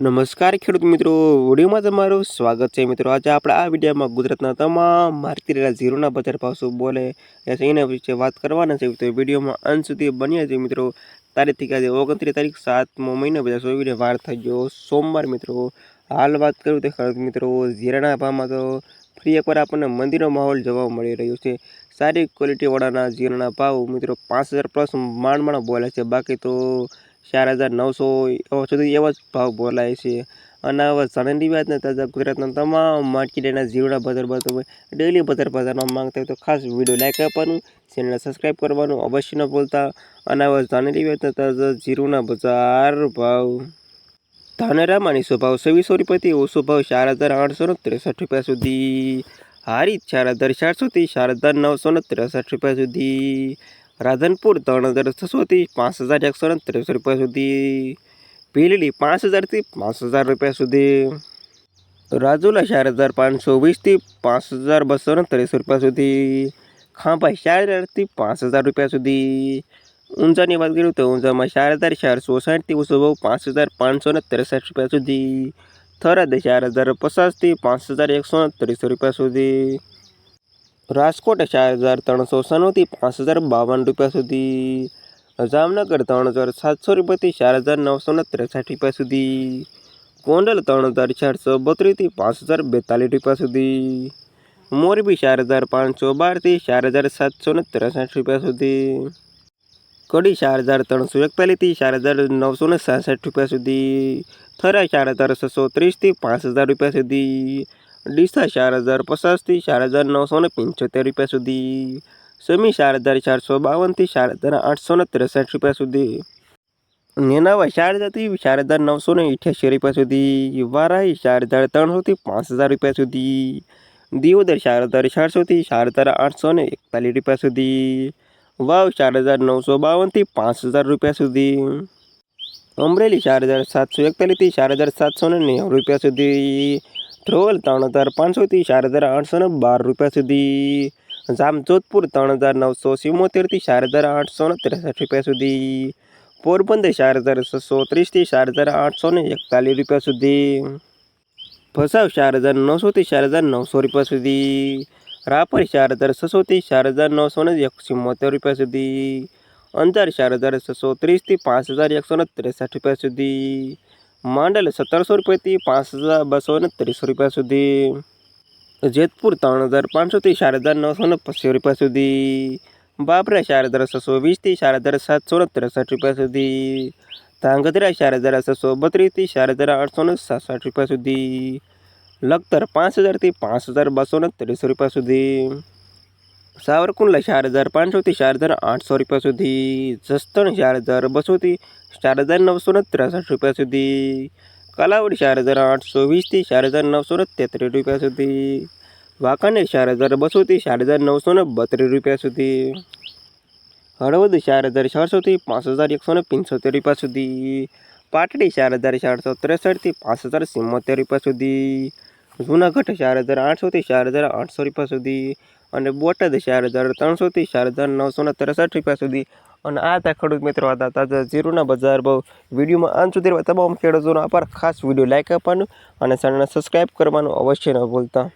નમસ્કાર ખેડૂત મિત્રો, વિડીયોમાં તમારું સ્વાગત છે. મિત્રો, આજે આપણે આ વિડીયોમાં ગુજરાતના તમામ માર્કેટ રહેલા ઝીરોના બજાર ભાવ શું બોલે છે એના વિશે વાત કરવાના છે. તો વિડીયોમાં અંત સુધી બન્યા છે મિત્રો. તારીખ આજે ઓગણત્રીસ તારીખ, સાતમો મહિનો બધા સોવીને વાર થઈ ગયો સોમવાર મિત્રો. હાલ વાત કરું તો ખેડૂત મિત્રો, ઝીરાના ભાવમાં તો ફરી એકવાર આપણને મંદિરનો માહોલ જોવા મળી રહ્યો છે. સારી ક્વોલિટીવાળાના ઝીરાના ભાવ મિત્રો પાંચ હજાર પ્લસ માંડ માંડ બોલે છે. બાકી તો ચાર હજાર નવસો સુધી એવા જ ભાવ બોલાય છે. અને હવે સડનલી વાત ને તાજા ગુજરાતના તમામ માર્કેટના જીવડા બજાર બજાર ડેલી બજાર બજારમાં માંગતા હોય તો ખાસ વીડિયો લાઇક આપવાનું ચેનલને સબસ્ક્રાઈબ કરવાનું અવશ્ય ન ભૂલતા. અને હવે સણની વાત ને તાજા જીરુના બજાર ભાવ. ધાનેરામાં સ્વભાવ ભાવ છવ્વીસો રૂપિયાથી ઓછો ભાવ ચાર હજાર આઠસો ત્રેસઠ રૂપિયા સુધી. હારી ચાર હજાર ચારસોથી ચાર હજાર નવસો ત્રેસઠ રૂપિયા સુધી. રાધનપુર ત્રણ હજાર છસોથી પાંચ હજાર એકસો ને ત્રેસઠ રૂપિયા સુધી. ભીલડી પાંચ હજારથી પાંચ હજાર રૂપિયા સુધી. રાજુલા ચાર હજાર પાંચસો વીસથી પાંચ હજાર બસો ને ત્રેસઠ રૂપિયા સુધી. ખાંભા ચાર હજારથી પાંચ હજાર રૂપિયા સુધી. ઊંઝાની વાત કરું તો ઊંઝામાં ચાર હજાર ચારસો સાઠથી ઓછો પાંચ હજાર પાંચસો ને ત્રેસઠ રૂપિયા સુધી. થરાદ ચાર હજાર પચાસથી પાંચ હજાર એકસો ત્રીસ રૂપિયા સુધી. રાજકોટ ચાર હજાર ત્રણસો સનોથી પાંચ હજાર બાવન રૂપિયા સુધી. જામનગર ત્રણ હજાર સાતસો રૂપિયાથી ચાર હજાર નવસો ને ત્રેસઠ રૂપિયા સુધી. ગોંડલ ત્રણ હજાર ચારસો બત્રીસથી પાંચ હજાર બેતાલીસ રૂપિયા સુધી. મોરબી ચાર હજાર પાંચસો બારથી ચાર હજાર સાતસો ને ત્રેસઠ રૂપિયા સુધી. કડી ચાર હજાર ત્રણસો એકતાલીસથી ચાર હજાર નવસો ને સાસઠ રૂપિયા સુધી. થરા ચાર હજાર છસો ત્રીસથી પાંચ હજાર રૂપિયા સુધી. ડીસા ચાર હજાર પચાસથી ચાર હજાર નવસો ને પંચોતેર રૂપિયા સુધી સમી ચાર હજાર ચારસો બાવનથી ચાર હજાર આઠસો ને ત્રેસઠ રૂપિયા સુધી નેનાવા ચાર હજારથી ચાર હજાર નવસો ને અઠ્યાસી રૂપિયા સુધી વારાહી ચાર હજાર ત્રણસોથી પાંચ હજાર રૂપિયા સુધી દિયોદર ચાર હજાર ચારસોથી ચાર હજાર આઠસો ને એકતાલીસ રૂપિયા સુધી વાવ ચાર હજાર નવસો બાવનથી પાંચ હજાર રૂપિયા સુધી અમરેલી ચાર હજાર સાતસો એકતાલીસથી ચાર હજાર સાતસો ને નેવું રૂપિયા સુધી ધ્રોલ ત્રણ હજાર પાંચસોથી ચાર હજાર આઠસો બાર રૂપિયા સુધી. જામજોધપુર ત્રણ હજાર નવસો સિમોતેરથી ચાર હજાર આઠસો ને ત્રેસઠ રૂપિયા સુધી. પોરબંદર ચાર હજાર છસો ત્રીસથી ચાર હજાર આઠસો એકતાલીસ રૂપિયા સુધી. ભસાવ ચાર હજાર નવસોથી ચાર હજાર નવસો રૂપિયા સુધી. રાપર ચાર હજાર છસોથી ચાર હજાર નવસો ને સિમોતેર રૂપિયા સુધી. અંજાર ચાર હજાર છસો ત્રીસથી પાંચ હજાર એકસો ત્રેસઠ રૂપિયા સુધી. માંડલ સત્તરસો રૂપિયાથી પાંચ હજાર બસો ને ત્રીસ રૂપિયા સુધી. જેતપુર ત્રણ હજાર પાંચસોથી ચાર હજાર નવસો ને પચીસ રૂપિયા સુધી. બાબરા ચાર હજાર છસો વીસથી ચાર હજાર સાતસો ને ત્રેસઠ રૂપિયા સુધી. ધાંગધ્રા ચાર હજાર છસો બત્રીસથી ચાર હજાર આઠસો ને સાસઠ રૂપિયા સુધી. લખતર પાંચ હજારથી પાંચ હજાર બસો ને ત્રીસ રૂપિયા સુધી. સાવરકુંડલા ચાર હજાર પાંચસોથી ચાર હજાર આઠસો રૂપિયા સુધી જસદણ ચાર હજાર બસોથી ચાર હજાર નવસો ને ત્રેસઠ રૂપિયા સુધી કાલાવડ ચાર હજાર આઠસો વીસથી ચાર હજાર નવસો ને તેત્રીસ રૂપિયા સુધી વાંકાનેર ચાર હજાર બસોથી ચાર હજાર નવસો ને બત્રીસ રૂપિયા સુધી હળવદ ચાર હજાર ચારસોથી પાંચ હજાર એકસો ને પંચોતેર રૂપિયા સુધી પાટડી ચાર હજાર ચારસો ત્રેસઠથી પાંચ હજાર સિમ્મોતેર રૂપિયા સુધી જૂનાગઢ ચાર હજાર આઠસોથી ચાર હજાર આઠસો રૂપિયા સુધી અને બોટાદ ચાર હજાર ત્રણસોથી ચાર હજાર નવસો ને ત્રેસઠ રૂપિયા સુધી. અને આ હતા ખેડૂત મિત્રો હતા તાજા જીરુના બજાર ભાવ. વિડીયોમાં અંત સુધી તમામ ખેડૂતોનો આભાર. ખાસ વીડિયો લાઈક આપવાનું અને ચેનલને સબસ્ક્રાઈબ કરવાનું અવશ્ય ન ભૂલતા.